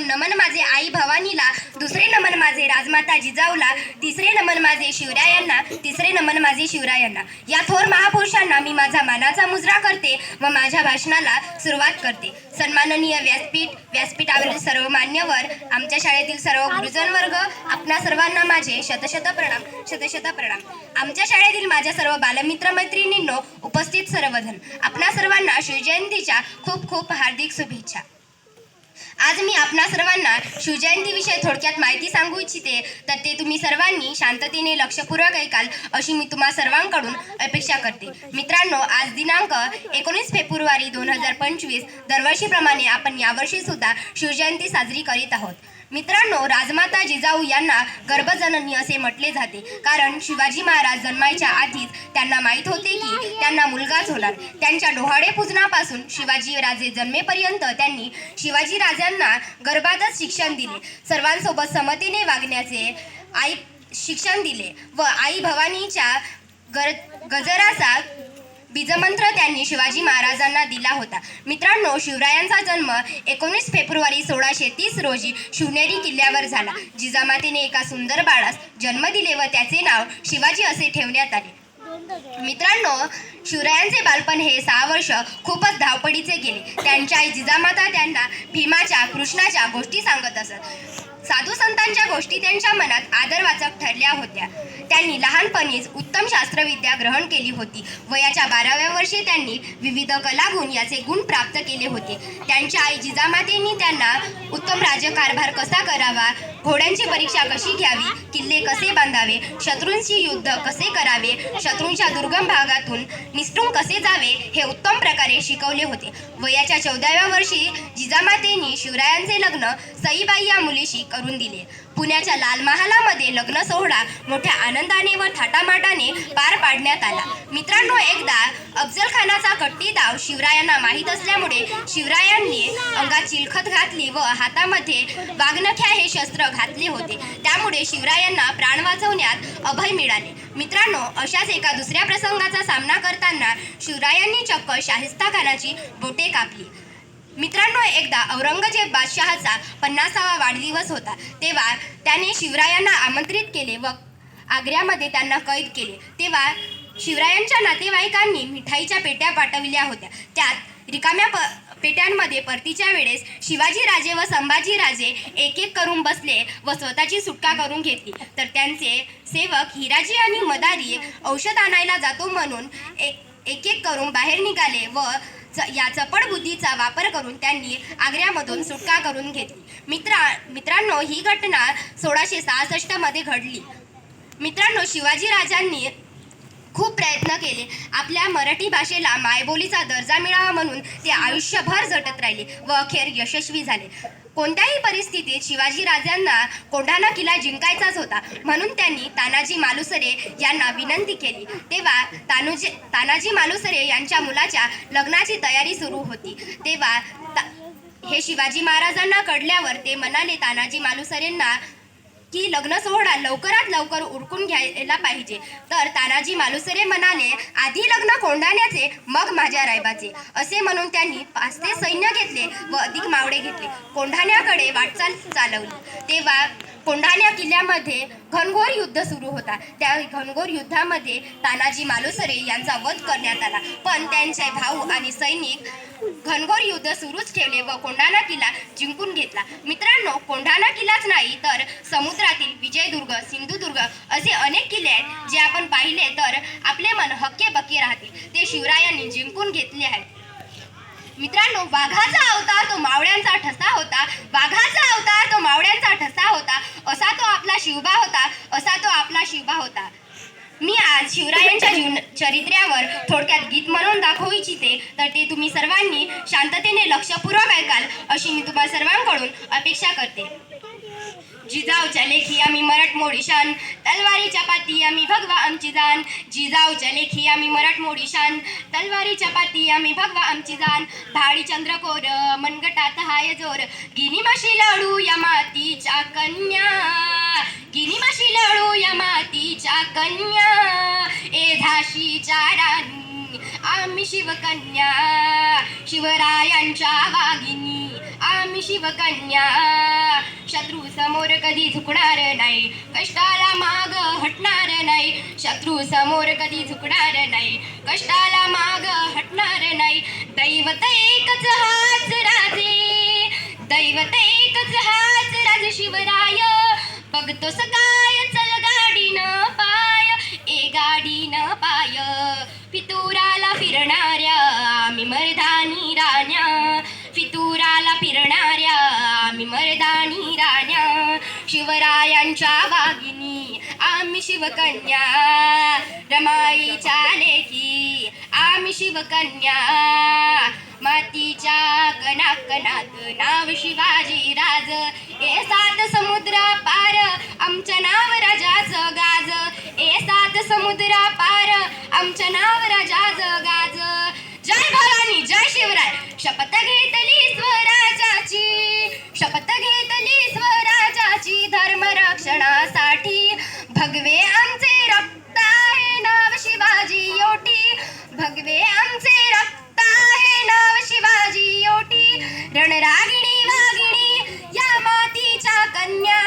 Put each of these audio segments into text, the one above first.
प्रथम नमन माझे आई भवानीला दुसरे नमन माझे राजमाता जिजाऊला तिसरे नमन माझे शिवरायांना तिसरे नमन माझे शिवरायांना. या थोर महापुरुषांना मी माझा मानाचा मुजरा करते व माझ्या भाषणाला सुरुवात करते. सन्माननीय व्यासपीठ व्यासपीठावरील सर्व मान्यवर आमच्या शाळेतील सर्व गुरुजन वर्ग आपणा सर्वांना माझे शतशत प्रणाम शतशत प्रणाम. आमच्या शाळेतील माझ्या सर्व बालमित्र मैत्रिणींनो उपस्थित सर्वजण. आपणा सर्वांना शिवजयंतीच्या खूप खूप हार्दिक शुभेच्छा. आज मी आपणा सर्वांना शिवजयंतीविषयी थोडक्यात माहिती सांगू इच्छिते. तर ते तुम्ही सर्वांनी शांततेने लक्षपूर्वक ऐकाल अशी मी तुम्हा सर्वांकडून अपेक्षा करते. मित्रांनो आज दिनांक एकोणीस फेब्रुवारी दोन हजार पंचवीस दरवर्षीप्रमाणे आपण यावर्षी सुद्धा शिवजयंती साजरी करीत आहोत. मित्रांनो राजमाता जिजाऊ यांना गर्भजननी असे म्हटले जाते. कारण शिवाजी महाराज जन्मायच्या आधीच त्यांना माहीत होते की त्यांना मुलगाच होणार त्यांच्या डोहाळे पूजनापासून शिवाजी राजे जन्मेपर्यंत त्यांनी शिवाजी राजांना गर्भातच शिक्षण दिले. सर्वांसोबत समतेने वागण्याचे आई शिक्षण दिले व आई भवानीच्या गर गजराचा बीजमंत्र त्यांनी शिवाजी महाराजांना दिला होता. मित्रांनो शिवरायांचा जन्म एकोणीस फेब्रुवारी सोळाशे तीस रोजी शिवनेरी किल्ल्यावर झाला जिजामातेने एका सुंदर बाळास जन्म दिले व त्याचे नाव शिवाजी असे ठेवण्यात आले. मित्रांनो शिवरायांचे बालपण हे सहा वर्ष खूपच धावपडीचे गेले. त्यांच्या आई जिजामाता त्यांना भीमाच्या कृष्णाच्या गोष्टी सांगत असत. साधू संतांच्या गोष्टी त्यांच्या मनात आदरवाचक ठरल्या होत्या. त्यांनी लहानपणीच उत्तम शास्त्रविद्या ग्रहण केली होती. वयाच्या बाराव्या वर्षी त्यांनी विविध कलागुण याचे गुण प्राप्त केले होते. त्यांच्या आई जिजामातेंनी त्यांना उत्तम राज्यकारभार कसा करावा घोड्यांची परीक्षा कशी घ्यावी किल्ले कसे बांधावे शत्रूंशी युद्ध कसे करावे शत्रूंच्या दुर्गम भागातून निसटून कसे जावे हे उत्तम प्रकारे शिकवले होते. वयाच्या चौदाव्या वर्षी जिजामातेंनी शिवरायांचे लग्न सईबाई या मुलीशी करून दिले. पुण्याच्या लाल महालामध्ये लग्न सोहळा मोठ्या आनंदाने व थाटामाटाने पार पाडण्यात आला. मित्रांनो एकदा अफजल खानाचा कट्टी डाव शिवरायांना माहीत असल्यामुळे शिवरायांनी अंगात चिलखत घातली व हातामध्ये वाघनख्या हे शस्त्र घातले होते. त्यामुळे शिवरायांना प्राण वाचवण्यात अभय मिळाले. मित्रांनो अशाच एका दुसऱ्या प्रसंगाचा सामना करताना शिवरायांनी चक्क शाहिस्ता खानाची बोटे कापली. मित्रांनो एकदा औरंगजेब बादशहाचा पन्नासावा वाढदिवस होता. तेव्हा त्याने शिवरायांना आमंत्रित केले व आग्र्यामध्ये त्यांना कैद केले. तेव्हा शिवरायांच्या नातेवाईकांनी मिठाईच्या पेट्या पाठविल्या होत्या. त्यात रिकाम्या प पेट्यांमध्ये परतीच्या वेळेस शिवाजी राजे व संभाजी राजे एक एक करून बसले व स्वतःची सुटका करून घेतली. तर त्यांचे सेवक हिराजी आणि मदारी औषध आणायला जातो म्हणून एक एक एक करून बाहेर निघाले व च- या चपळ बुद्धीचा वापर करून त्यांनी आग्र्यामधून सुटका करून घेतली. मित्रा मित्रांनो ही घटना सोळाशे सहासष्टमध्ये घडली. मित्रांनो शिवाजी राजांनी खूप प्रयत्न केले. आपल्या मराठी भाषेला मायबोलीचा दर्जा मिळावा म्हणून ते आयुष्यभर झटत राहिले व अखेर यशस्वी झाले. कोणत्याही परिस्थितीत शिवाजी राजांना कोंढाणा किल्ला जिंकायचाच होता. म्हणून त्यांनी तानाजी मालुसरे यांना विनंती केली. तेव्हा तानुजी तानाजी मालुसरे यांच्या मुलाच्या लग्नाची तयारी सुरू होती. तेव्हा हे शिवाजी महाराजांना कळल्यावर ते म्हणाले तानाजी मालुसरेंना की लग्न सोहळा लवकरात लवकर उरकून घ्यायला पाहिजे. तर तानाजी मालुसरे म्हणाले आधी लग्न कोंढाण्याचे मग माझ्या रायबाचे. असे म्हणून त्यांनी पाच ते सैन्य घेतले व अधिक मावळे घेतले. कोंढाण्याकडे वाटचाल चालवली. तेव्हा कोंढाण्या किल्ल्यामध्ये घनघोर युद्ध सुरू होता. त्या घनघोर युद्धामध्ये तानाजी मालुसरे यांचा वध करण्यात आला. पण त्यांचे भाऊ आणि सैनिक घनघोर युद्ध सुरूच ठेवले व कोंढाणा किल्ला जिंकून घेतला. मित्रांनो कोंढाणा किल्लाच नाही तर समुद्रातील विजयदुर्ग सिंधुदुर्ग असे अनेक किल्ले आहेत जे आपण पाहिले तर आपले मन हक्के बक्के राहतील ते शिवरायांनी जिंकून घेतले आहेत. मित्रांनो वाघाचा अवतार तो मावळ्यांचा ठसा होता. वाघाचा अवतार तो मावळ्यांचा ठसा होता असा तो आपला शिवबा होता असा तो आपला शिवबा होता. मी आज शिवरायांच्या जीवन चरित्र्यावर थोडक्यात गीत म्हणून दाखवू इच्छिते तर ते तुम्ही सर्वांनी शांततेने लक्षपूर्वक ऐका. अशी मी तुम्हा सर्वांकडून अपेक्षा करते. जिजाऊच्या लेखी आम्ही मराठमोळी शान. तलवारीच्या पाती आम्ही भगवा आमची जान. जिजाऊच्या लेखी आम्ही मराठमोळी शान. तलवारीच्या पाती आम्ही भगवा आमची जान. भाडी चंद्रकोर मनगटात हाय जोर. गिनी माशी लढू या मातीच्या कन्या. गिनी माशी लढू या मातीच्या कन्या. ए झाशीच्या राणी आम्ही शिवकन्या. शिवरायांच्या वाघिनी शिवकन्या. शत्रू समोर कधी झुकणार नाही. कष्टाला माग हटणार नाही. शत्रू समोर कधी झुकणार नाही. कष्टाला माग हटणार नाही. दैवत एकच हाच राजे. दैवत एकच हाच राज शिवराय. बघतो सकाय चल गाडी न पाय. ए गाडी न पाय. फितुराला फिरणाऱ्या आम्ही मर्दानी यांच्या वागिनी आम्ही शिवकन्या. रमाईच्या लेखी आम्ही शिवकन्या. मातीच्या कणाकणात नाव शिवाजी राज. ए सात समुद्र पार आमचं नाव राजाचं गाज. ए सात समुद्र पार आमचं नाव राजाचं गाज. जय भवानी जय शिवराय. शपथ घेतली भगवे आमचे रक्त आहे नाव शिवाजी ओटी. रणरागिणी वागिणी या मातीच्या कन्या.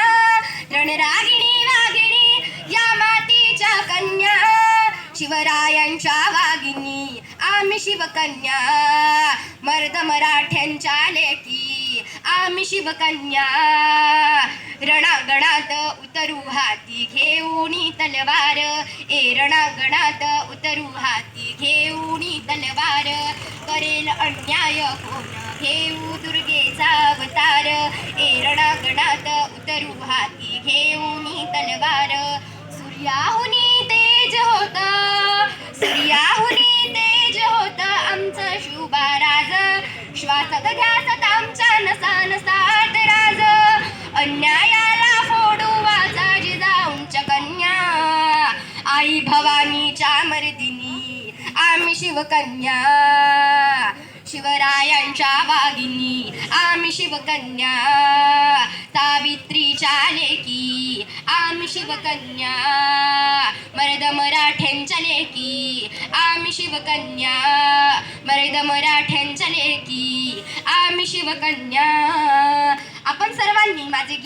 रणरागिणी वागिणी या मातीच्या कन्या. शिवरायांच्या वागिनी आम्ही शिवकन्या. मर्द मराठ्यांच्या लेकी आम्ही शिवकन्या. रणागणात उतरू हाती घेऊनी तलवार ए रणागणात उतरू हाती घेऊनी तलवार करेल अन्याय कोण घेऊ दुर्गेचा अवतार ए रणागणात उतरू हाती घेऊनी तलवार सूर्याहुनी तेज होत सूर्याहुनी तेज होत आमचं शुभाराज श्वासात घ्यासात आमच्या नसा नसात अन्यायाला फोडू वाचा जिजाऊंच्या कन्या आई भवानीच्या मर्दिनी आम्ही शिवकन्या. शिवरायांच्या वागिनी आम्ही शिवकन्या. सावित्रीच्या लेकी आम्ही शिवकन्या. मर्द मराठ्यांच्या लेकी आम्ही शिवकन्या. मर्द मराठ्यांच्या लेकी आम्ही शिवकन्या. आपण सर्वांनी माझे